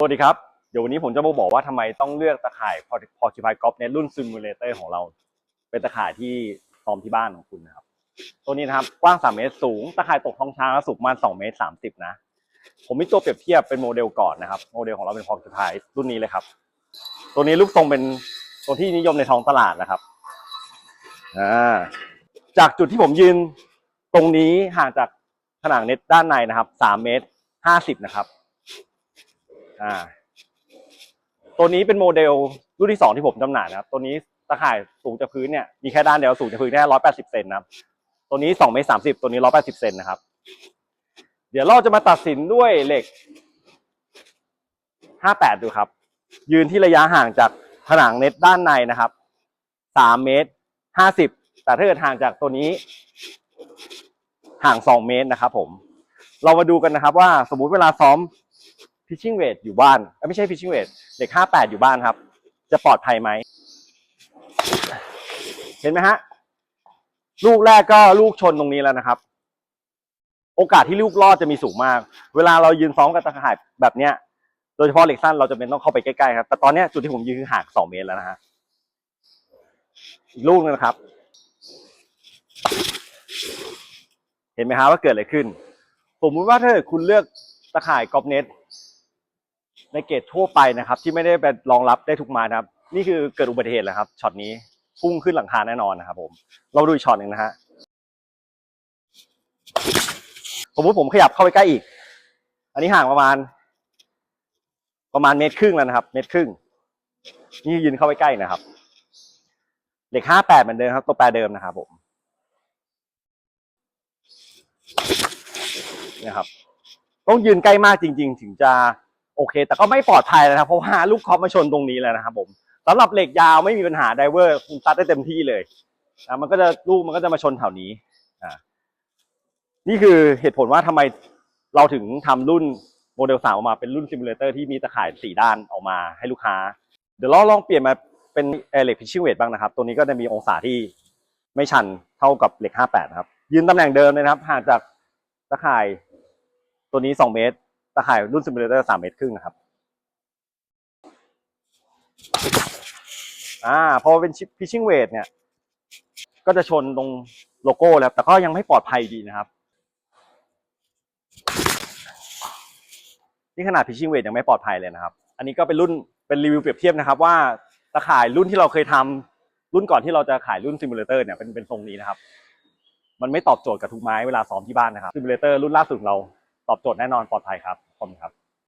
สวัสดีครับ เดี๋ยววันนี้ผมจะมาบอกว่าทำไมต้องเลือกตะข่าย Porcupine Golf Net รุ่น Simulator ของเรา เป็นตะข่ายที่ซ้อมที่บ้านของคุณนะครับ ตัวนี้นะครับกว้าง 3 เมตรสูง ตะข่ายตกท้องช้างแล้วสูงประมาณ 2 เมตร 30 นะ ผมมีตัวเปรียบเทียบเป็นโมเดลก่อนนะครับ โมเดลของเราเป็น Porcupine รุ่นนี้เลยครับ ตัวนี้รูปทรงเป็นตัวที่นิยมในท้องตลาดนะครับอ่าจากจุดที่ผมยืนตรงนี้ห่างจากผนังเน็ตด้านในนะครับ 3 เมตร 50 นะครับ อ่า ตัวนี้เป็นโมเดลรุ่นที่สองที่ผมจำหน่ายนะครับ ตัวนี้ตะข่ายสูงจากพื้นเนี่ยมีแค่ด้านเดียวสูงจากพื้นแค่ร้อยแปดสิบเซนนะครับ ตัวนี้สองเมตรสามสิบตัวนี้ร้อยแปดสิบเซนนะครับ เดี๋ยวเราจะมาตัดสินด้วยเหล็กห้าแปดดูครับ ยืนที่ระยะห่างจากผนังเน็ตด้านในนะครับสามเมตรห้าสิบแต่ถ้าเกิดห่างจากตัวนี้ ห่างสองเมตรนะครับผม เรามาดูกันนะครับว่าสมมุติเวลาซ้อม พิชชิ่งเวทอยู่บ้านไม่ใช่พิชชิ่งเวทเด็กห้าแปดอยู่บ้านครับ จะปลอดภัยไหม เห็นไหมฮะ ลูกแรกก็ลูกชนตรงนี้แล้วนะครับ โอกาสที่ลูกรอดจะมีสูงมาก เวลาเรายืนซ้อมกับตะข่ายแบบเนี้ย โดยเฉพาะเหล็กสั้นเราจะเป็นต้องเข้าไปใกล้ๆครับ แต่ตอนนี้จุดที่ผมยืนคือห่างสองเมตรแล้วนะฮะ อีกลูกนึงนะครับ เห็นไหมฮะว่าเกิดอะไรขึ้น สมมติว่าถ้าเกิดคุณเลือกตะข่ายกอล์ฟเน็ต ในเกตทั่วไปนะครับ ที่ไม่ได้เป็นรองรับได้ทุกไม้นะครับ นี่คือเกิดอุบัติเหตุแล้วครับช็อตนี้พุ่งขึ้นหลังคาแน่นอนนะครับ ผม เราดูอีกช็อตหนึ่งนะฮะสมมติผมขยับเข้าไปใกล้อีก อันนี้ห่างประมาณ ประมาณเมตรครึ่งแล้วนะครับ เมตรครึ่ง นี่ยืนเข้าไปใกล้นะครับเหล็กห้าแปดเหมือนเดิมครับตัวแปรเดิมนะครับผมนะครับ ต้องยืนใกล้มากจริง ๆ ถึงจะ โอเค แต่ก็ไม่ปลอดภัยนะครับ เพราะว่าลูกคอปมาชนตรงนี้แล้วนะครับผมสำหรับเหล็กยาวไม่มีปัญหาไดเวอร์คุณซัดได้เต็มที่เลยอะมันก็จะลูกมันก็จะมาชนแถวนี้อ่านี่คือเหตุผลว่าทำไมเราถึงทำรุ่นโมเดลสามออกมาเป็นรุ่นซิมูเลเตอร์ที่มีตะข่ายสี่ด้านออกมาให้ลูกค้า เดี๋ยวเราลองเปลี่ยนมาเป็นเหล็กพิชชิ่งเวทบ้างนะครับ ตัวนี้ก็จะมีองศาที่ไม่ชันเท่ากับเหล็กห้าแปดครับ ยืนตำแหน่งเดิมเลยนะครับห่างจากตะข่ายตัวนี้สองเมตร ตะข่ายรุ่นซิมูเลเตอร์สามเมตรครึ่งนะครับอ่าพอเป็นพิชชิ่งเวทเนี่ย ก็จะชนตรงโลโก้แล้ว แต่ก็ยังไม่ปลอดภัยดีนะครับ นี่ขนาดพิชชิ่งเวทยังไม่ปลอดภัยเลยนะครับ อันนี้ก็เป็นรุ่นเป็นรีวิวเปรียบเทียบนะครับ ว่าตะข่ายรุ่นที่เราเคยทำรุ่นก่อนที่เราจะขายรุ่นซิมูเลเตอร์เนี่ยเป็นเป็นทรงนี้นะครับ มันไม่ตอบโจทย์กับทุกไม้เวลาซ้อมที่บ้านนะครับซิมูเลเตอร์รุ่นล่าสุดเราตอบโจทย์แน่นอนปลอดภัยครับ คุณครับ